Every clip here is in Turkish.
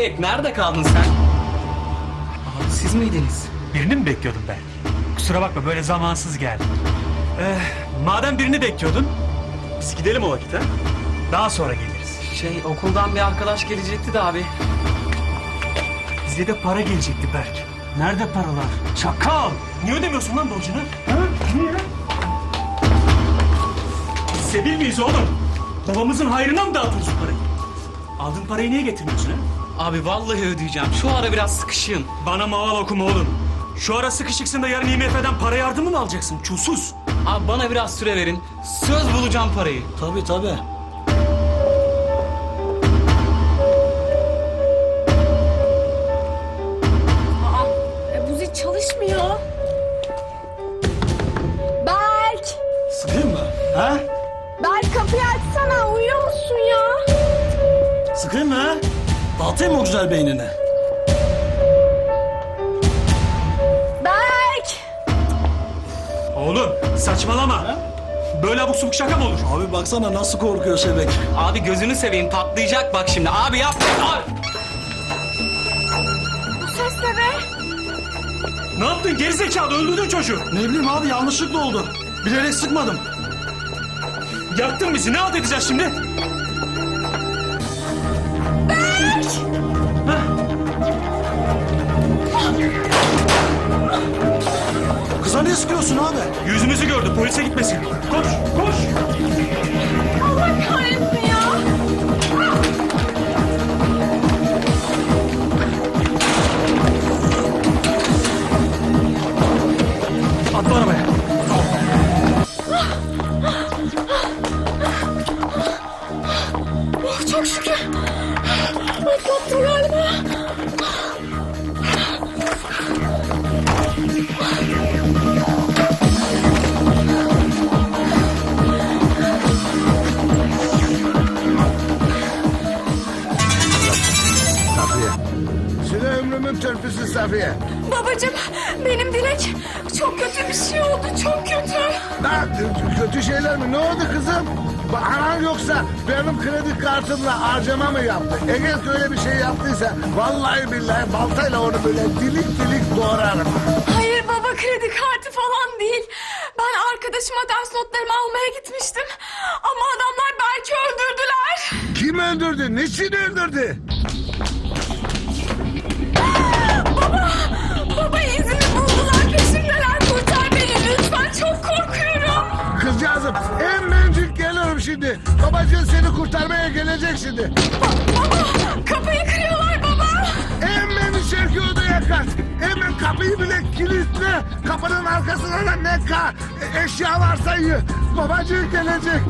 Dilek nerede kaldın sen? Abi siz miydiniz? Birini mi bekliyordun ben? Kusura bakma böyle zamansız geldim. Ee, madem birini bekliyordun, biz gidelim o vakit ha? Daha sonra geliriz. Şey okuldan bir arkadaş gelecekti de abi. Bize de para gelecekti Berk. Nerede paralar? Çakal! Niye ödemiyorsun lan borcunu? Ha? Niye? Biz sebil miyiz oğlum? Babamızın hayrına mı dağıtıyorsun parayı? Aldığın parayı niye getirmiyorsun ha? Abi vallahi ödeyeceğim. Şu ara biraz sıkışığım. Bana maval okuma oğlum. Şu ara sıkışıksın da yarın IMF'den para yardımı mı alacaksın? Çulsuz. Abi bana biraz süre verin. Söz bulacağım parayı. Tabii tabii. Aa, e, bu zil çalışmıyor. Berk! Sıkayım mı? Ha? Berk kapıyı açsana uyuyor musun ya? Sıkayım mı ha? Dağıtayım mı o güzel beynini? Berk! Oğlum saçmalama. Böyle abuk subuk şaka mı olur? Abi baksana nasıl korkuyor Şebek. Abi gözünü seveyim patlayacak bak şimdi. Abi yapma. Abi. Bu ses ne be? Ne yaptın gerizekalı öldürdün çocuğu. Ne bileyim abi yanlışlıkla oldu. Bilerek sıkmadım. Yaktın bizi ne halt edeceğiz şimdi? Kıza niye sıkıyorsun abi? Yüzümüzü gördü polise gitmesin. Koş koş. Ömrümün törpüsü Safiye. Babacım benim Dilek çok kötü bir şey oldu çok kötü. Ha, kötü şeyler mi? Ne oldu kızım? Anan yoksa benim kredi kartımla harcama mı yaptı? Eğer öyle bir şey yaptıysa vallahi billahi baltayla onu böyle dilik dilik doğrarım. Hayır baba kredi kartı falan değil. Ben arkadaşıma ders notlarımı almaya gitmiştim. Ama adamlar Berk'i öldürdüler. Kim öldürdü? Niçin öldürdü? Babacığın seni kurtarmaya gelecek şimdi. Baba kapıyı kırıyorlar baba. Hemen içeriki odaya kaç. Hemen kapıyı bile kilitle. Kapının arkasına da ne ka eşya varsa yığ. Babacığın gelecek.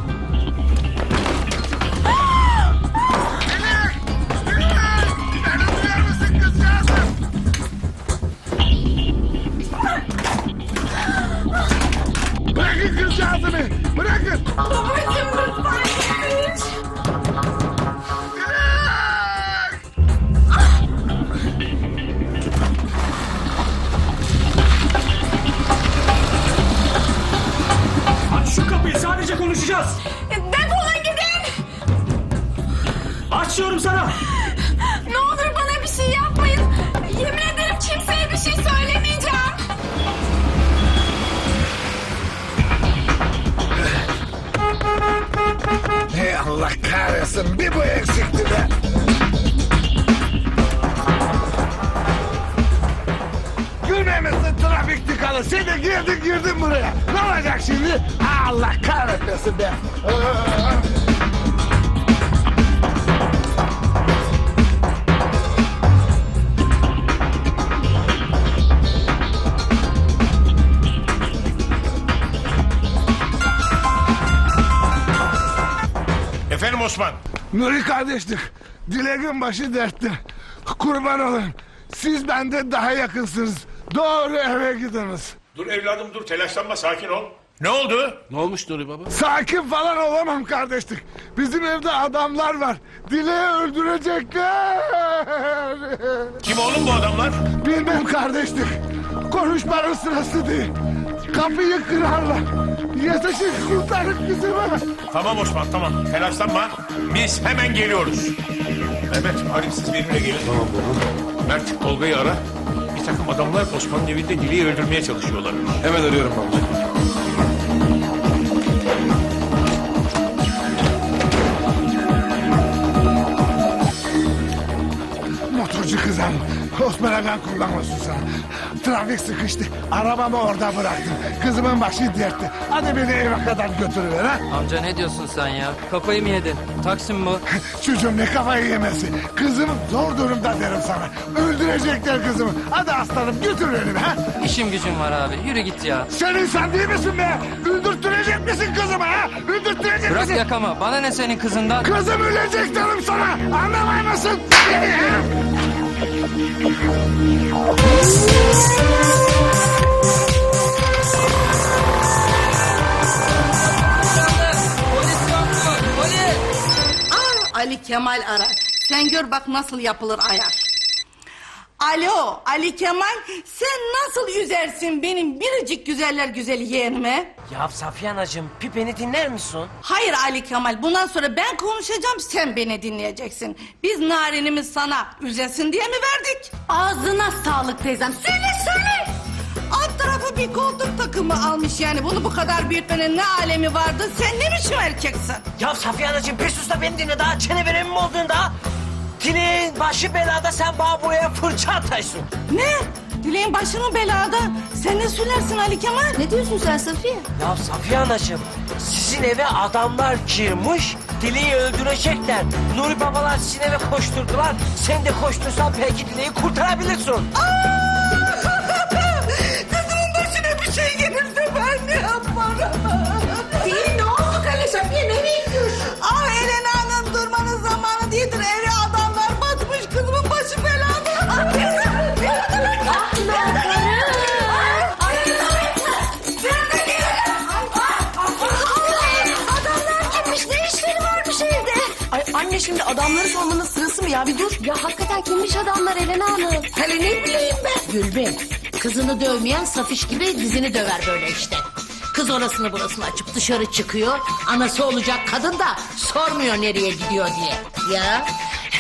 Trafik tıkalı. Sen de girdin girdin buraya. Ne olacak şimdi? Allah kahretmesin be. Efendim Osman. Nuri kardeşlik. Dileğin başı dertte. Kurban olayım. Siz benden daha yakınsınız. Doğru eve gidiniz. Dur evladım dur telaşlanma sakin ol. Ne oldu? Sakin falan olamam kardeşlik. Bizim evde adamlar var. Dileği öldürecekler. Kim oğlum bu adamlar? Bilmem kardeşlik. Konuşmanın sırası değil. Kapıyı kırarlar. Yetişin kurtarın kızımı. Tamam Osman tamam telaşlanma. Biz hemen geliyoruz. Mehmet, Arif siz benimle gelin. Tamam baba. Mert, Tolga'yı ara. Takım adamlar Osman'ın evinde Dili'yi öldürmeye çalışıyorlar. Hemen arıyorum babacığım. Ben kullanmasın sana. Trafik sıkıştı. Arabamı orada bıraktım. Kızımın başı dertte. Hadi beni eve kadar götürüver ha. Amca ne diyorsun sen ya? Kafayı mı yedin? Taksim bu. Çocuğum ne kafayı yemesi. Kızım zor durumda derim sana. Öldürecekler kızımı. Hadi aslanım götür beni be, ha. İşim gücüm var abi. Yürü git ya. Sen insan değil misin be? Öldürtürecek misin kızımı ha? Öldürtürecek Bırak misin? yakama. Bana ne senin kızından? Kızım ölecek derim sana. Anlamay mısın? Ali Kemal arar. Sen gör bak nasıl yapılır ayar. Alo Ali Kemal sen nasıl yüzersin benim biricik güzeller güzeli yeğenime? Ya Safiye anacığım pipeni dinler misin? Hayır Ali Kemal bundan sonra ben konuşacağım sen beni dinleyeceksin. Biz narinimiz sana üzesin diye mi verdik? Ağzına sağlık teyzem. Söyle söyle. Alt tarafı bir koltuk takımı almış yani bunu bu kadar büyütmenin ne alemi vardı sen ne biçim erkeksin? Ya Safiye anacığım bir sus da beni dinle daha çene veremim oldun da. Dilin başı belada sen bana buraya fırça ataysın. Ne? Dileğin başı mı belada? Sen ne söylersin Ali Kemal? Ne diyorsun sen Safiye? Ya Safiye anacığım sizin eve adamlar girmiş Dileği öldürecekler. Nuri babalar sizin eve koşturdular. Sen de koştursan belki Dileği kurtarabilirsin. Kızımın şimdi adamları sormanın sırası mı ya? Bir dur. Ya hakikaten kimmiş adamlar Elena Hanım? Hele ne bileyim ben. Gülbin, kızını dövmeyen safiş gibi dizini döver böyle işte. Kız orasını burasını açıp dışarı çıkıyor. Anası olacak kadın da sormuyor nereye gidiyor diye. Ya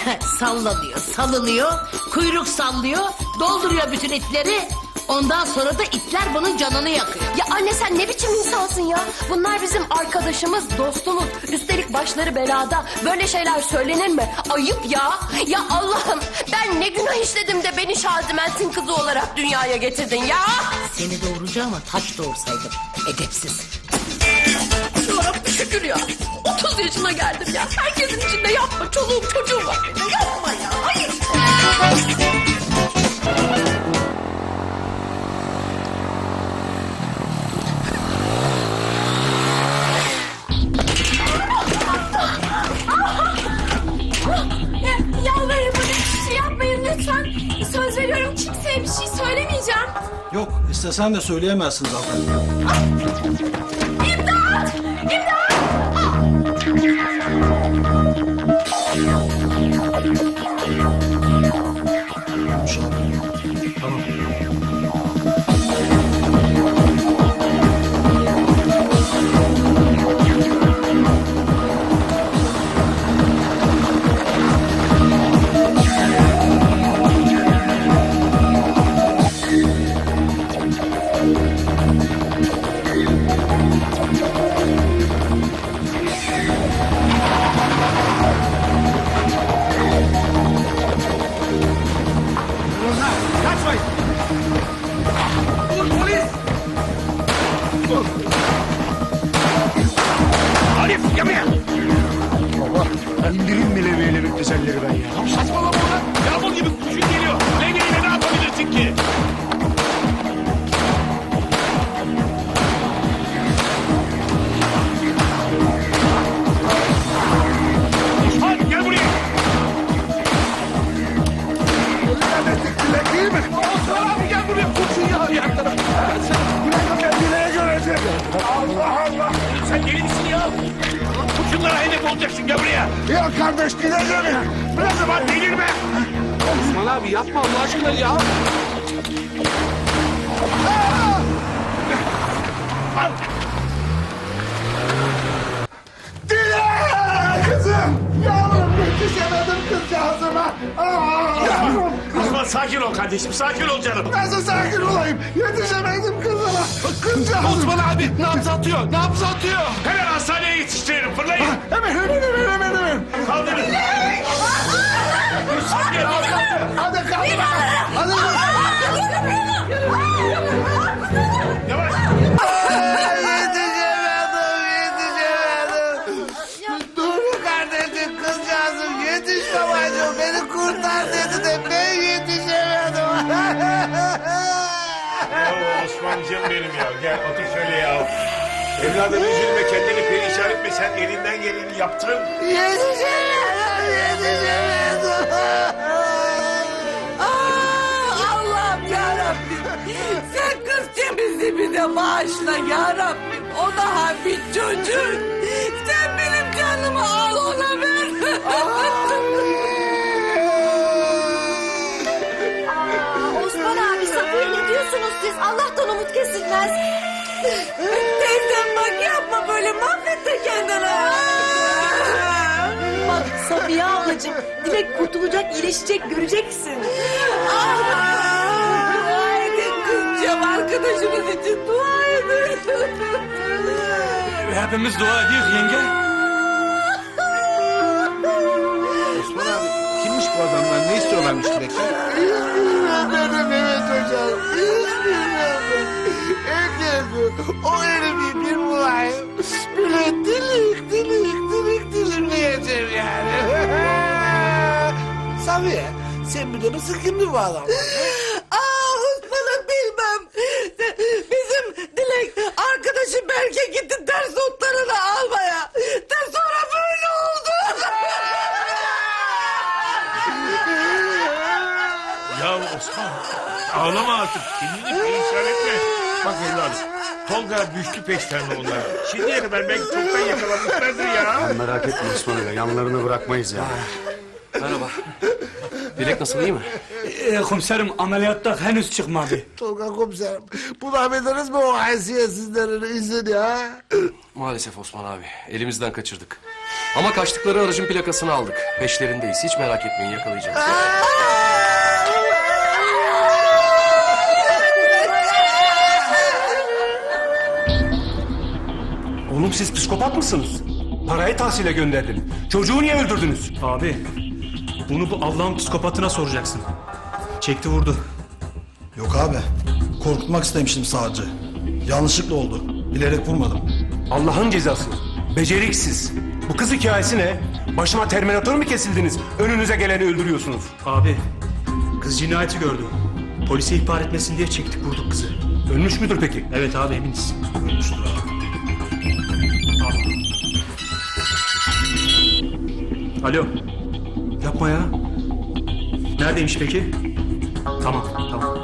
sallanıyor, salınıyor, kuyruk sallıyor, dolduruyor bütün itleri. Ondan sonra da itler bunun canını yakıyor. Ya anne sen ne biçim insansın ya? Bunlar bizim arkadaşımız, dostumuz. Üstelik başları belada. Böyle şeyler söylenir mi? Ayıp ya. Ya Allah'ım ben ne günah işledim de beni Şaziment'in kızı olarak dünyaya getirdin ya. Seni doğuracağıma taş doğursaydım. Edepsiz. Rabbim şükür ya. 30 yaşına geldim ya. Herkesin içinde yapma. Çoluğum çocuğum var. Yapma ya. Hayır. İstesen de söyleyemezsin zaten. İmdat! İmdat! Gideceğim ya. Bırak zaman delirme. Osman abi yapma Allah aşkına ya. Sakin ol kardeşim sakin ol canım. Nasıl sakin olayım? Yetişemedim kızıma. Kızcağızım. Osman abi nabız atıyor. Nabız atıyor. Hemen hastaneye yetiştirelim fırlayın. Hemen hemen hemen hemen hemen. Kaldırın. Hadi kalk. Hadi Yavaş. Ya Osman'cığım benim ya. Gel otur şöyle ya. Evladım üzülme kendini perişan etme. Sen elinden geleni yaptın. yetişemedim, yetişemedim. Aa, Allah'ım yarabbim. Sen kız temizliğimi de bağışla yarabbim. O daha bir çocuk. Sen benim canımı al ona ver. Siz? Allah'tan umut kesilmez. Teyzem bak yapma böyle mahvettin kendini. Bak Safiye ablacığım Dilek kurtulacak, iyileşecek göreceksin. Dua edin kızcağım arkadaşınız için dua edin. Hepimiz dua ediyoruz yenge. Bu adamlar? Ne istiyorlarmış Dilek'ten? Bilmiyorum benim Mehmet hocam. Hiç bilmiyorum. Herkes o herifi bir bulayım. Böyle dilik dilik dilik dilimleyeceğim yani. Safiye sen biliyor musun kimdi bu adam? Aa Osman'ı bilmem. Bizim Dilek arkadaşı Berke gitti ders notlarını almaya. De sonra böyle oldu. Ya Osman ağlama artık. Kendini perişan etme. Bak evladım. Tolga düştü peşlerine onlara. Şimdiye kadar belki çoktan yakalamışlardır ya. Merak etme Osman Aga yanlarını bırakmayız ya. Merhaba. Dilek nasıl iyi mi? Ee, komiserim ameliyattan henüz çıkmadı. Tolga komiserim bulamadınız mı o haysiyetsizlerin izini ha? Maalesef Osman abi elimizden kaçırdık. Ama kaçtıkları aracın plakasını aldık. Peşlerindeyiz hiç merak etmeyin yakalayacağız. Oğlum siz psikopat mısınız? Parayı tahsile gönderdin. Çocuğu niye öldürdünüz? Abi bunu bu Allah'ın psikopatına soracaksın. Çekti vurdu. Yok abi. Korkutmak istemiştim sadece. Yanlışlıkla oldu. Bilerek vurmadım. Allah'ın cezası. Beceriksiz. Bu kız hikayesi ne? Başıma terminatör mü kesildiniz? Önünüze geleni öldürüyorsunuz. Abi, kız cinayeti gördü. Polise ihbar etmesin diye çektik vurduk kızı. Ölmüş müdür peki? Evet abi eminiz. Ölmüştür abi. Alo. Yapma ya. Neredeymiş peki? Tamam, tamam.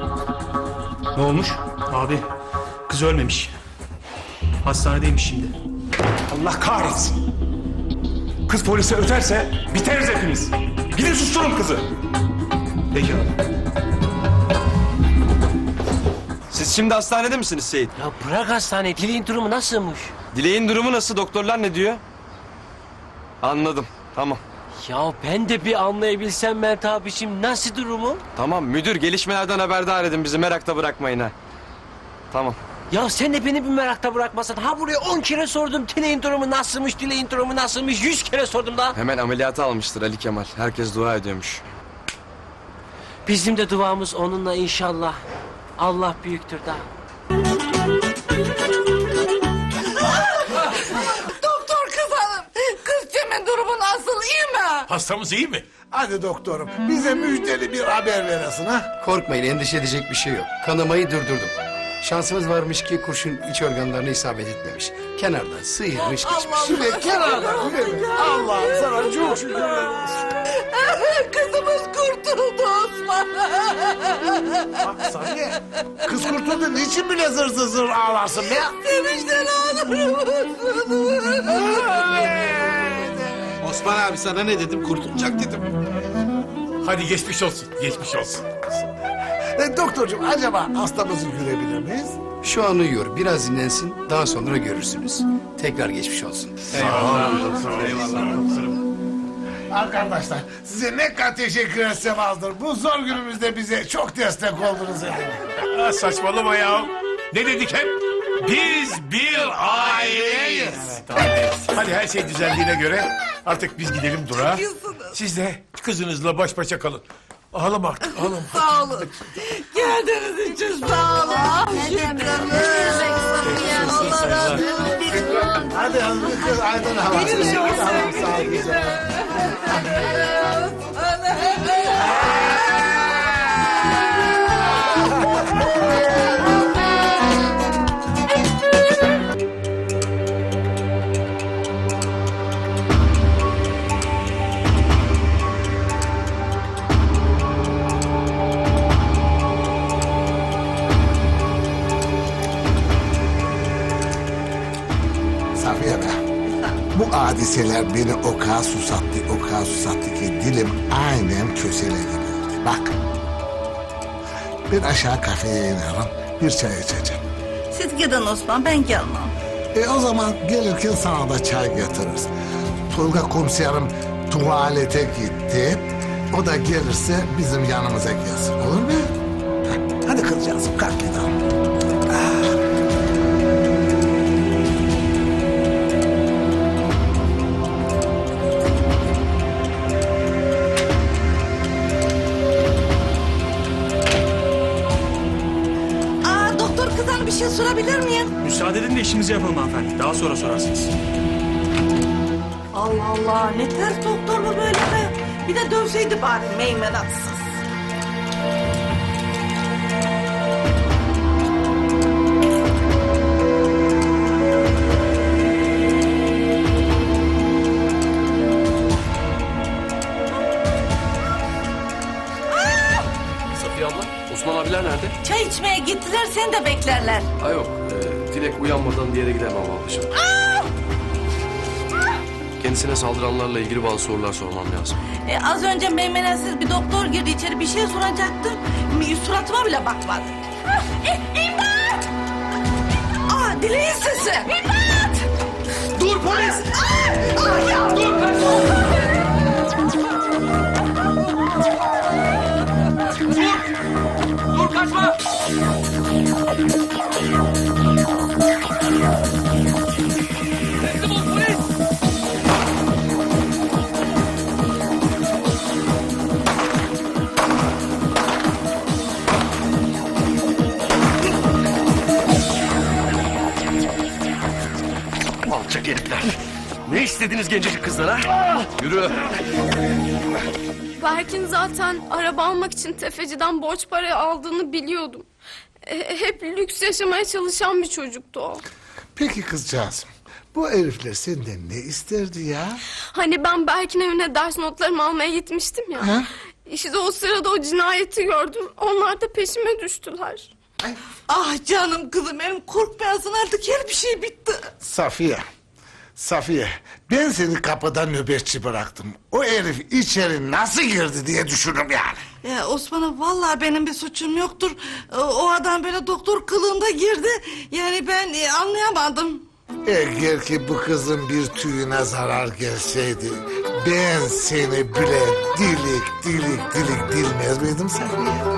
Ne olmuş? Abi, kız ölmemiş. Hastanedeymiş şimdi. Allah kahretsin. Kız polise öterse biteriz hepimiz. Gidin susturun kızı. Peki abi. Siz şimdi hastanede misiniz Seyit? Ya bırak hastane. Dileğin durumu nasılmış? Dileğin durumu nasıl? Doktorlar ne diyor? Anladım. Tamam. Ya ben de bir anlayabilsem Mert abiciğim nasıl durumu? Tamam müdür gelişmelerden haberdar edin bizi merakta bırakmayın ha. Tamam. Ya sen de beni bir merakta bırakmasan. Ha buraya on kere sordum. Dileğin durumu nasılmış, dileğin durumu nasılmış. Yüz kere sordum da. Hemen ameliyata almıştır Ali Kemal. Herkes dua ediyormuş. Bizim de duamız onunla inşallah. Allah büyüktür da. İyi mi? Hastamız iyi mi? Hadi doktorum bize müjdeli bir haber veresin ha. Korkmayın endişe edecek bir şey yok. Kanamayı durdurdum. Şansımız varmış ki kurşun iç organlarına isabet etmemiş. Kenardan sıyırmış geçmiş. Şimdi kenarda mi? Allah'ım sana çok şükürler olsun. Kızımız kurtuldu Osman. Bak Safiye kız kurtuldu niçin bile zır zır zır ağlarsın be? Sevinçten ağlıyorum. Osman abi sana ne dedim kurtulacak dedim. Hadi geçmiş olsun. Geçmiş olsun. E, doktorcuğum acaba hastamızı görebilir miyiz? Şu an uyuyor biraz dinlensin daha sonra görürsünüz. Tekrar geçmiş olsun. Arkadaşlar size ne kadar teşekkür etsem azdır. Bu zor günümüzde bize çok destek oldunuz. Aa, saçmalama ya. Ne dedik hep? Biz bir aileyiz. Hadi her şey düzeldiğine göre artık biz gidelim durağa. Siz de kızınızla baş başa kalın. Ağlama artık ağlama. Sağ olun. Geldiğiniz için sağ olun. Allah razı olsun. Hadi hanım kız aydın havası. Tamam, sağ ol güzel. Bu hadiseler beni o kadar susattı, o kadar susattı ki dilim aynen kösele gibi oldu. Bak. Ben aşağı kafeye iniyorum, bir çay içeceğim. Siz gidin Osman ben gelmem. E o zaman gelirken sana da çay getiririz. Tolga komiserim tuvalete gitti. O da gelirse bizim yanımıza gelsin. Olur mu? Hadi kızcağızım kalk gidelim. Müsaade edin de işimizi yapalım hanımefendi. Daha sonra sorarsınız. Allah Allah ne ters doktor bu böyle be. Bir de dövseydi bari meymenatsız. Safiye abla, Osman abiler nerede? Çay içmeye gittiler seni de beklerler. Ha yok, e, Dilek uyanmadan bir yere gidemem ablacığım. Kendisine saldıranlarla ilgili bazı sorular sormam lazım. E, az önce meymenatsız bir doktor girdi içeri bir şey soracaktı. Mi- Suratıma bile bakmadı. İmdat! Aa dileğin sesi. İmdat! Dur polis! Aa, aa, ya. Dur kaçma. Ne istediniz gencecik kızlara? Yürü. Berk'in zaten araba almak için tefeciden borç para aldığını biliyordum. E, Hep lüks yaşamaya çalışan bir çocuktu o. Peki kızcağızım. Bu herifler senden ne isterdi ya? Hani ben Berk'in evine ders notlarımı almaya gitmiştim ya. Ha? İşte o sırada o cinayeti gördüm. Onlar da peşime düştüler. Ah canım kızım benim korkmayasın artık her bir şey bitti. Safiye. Safiye. Ben seni kapıda nöbetçi bıraktım. O herif içeri nasıl girdi diye düşündüm yani. Ya Osman'a vallahi benim bir suçum yoktur. O, o adam böyle doktor kılığında girdi. Yani ben e, anlayamadım. Eğer ki bu kızın bir tüyüne zarar gelseydi... ...ben seni bile dilik dilik dilik dilmez miydim Safiye?